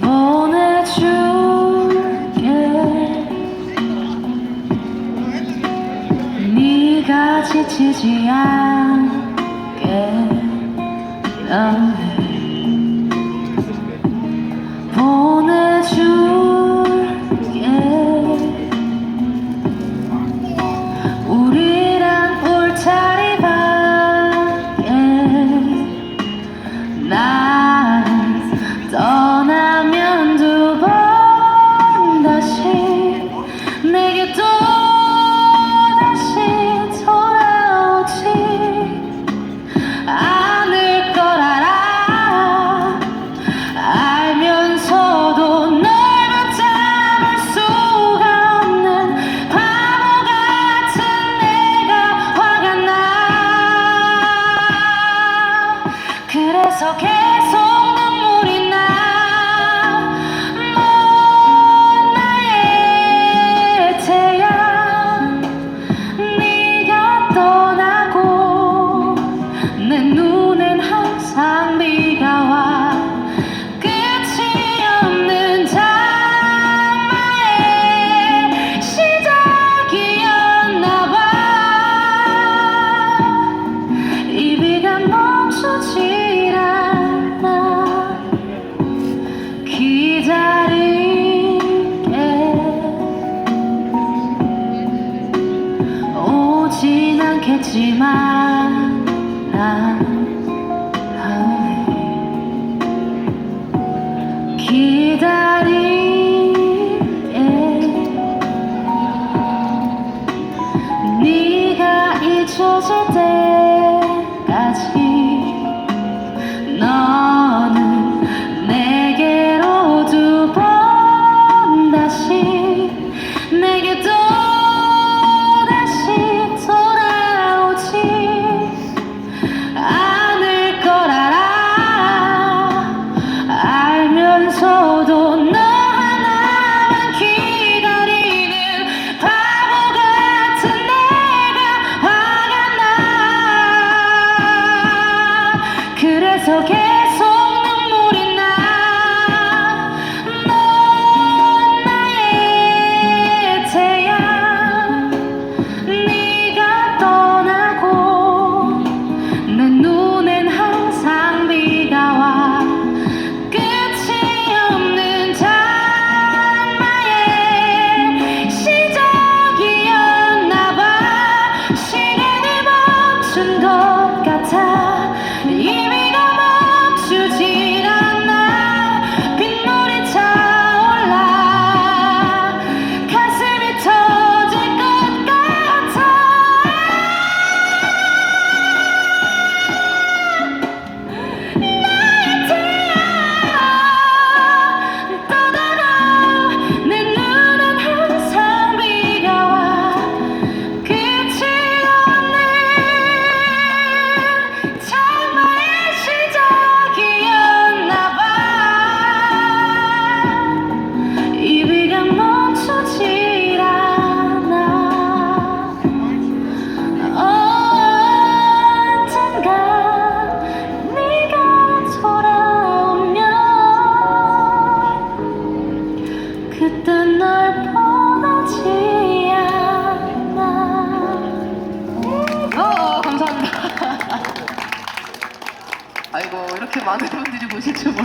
보내줄게. 네가 지치지 않게. 넌 It's okay. 하지만 기다리게 네가 잊혀질 때까지 너 it's okay. 이렇게 많은 분들이 보실 줄 몰라.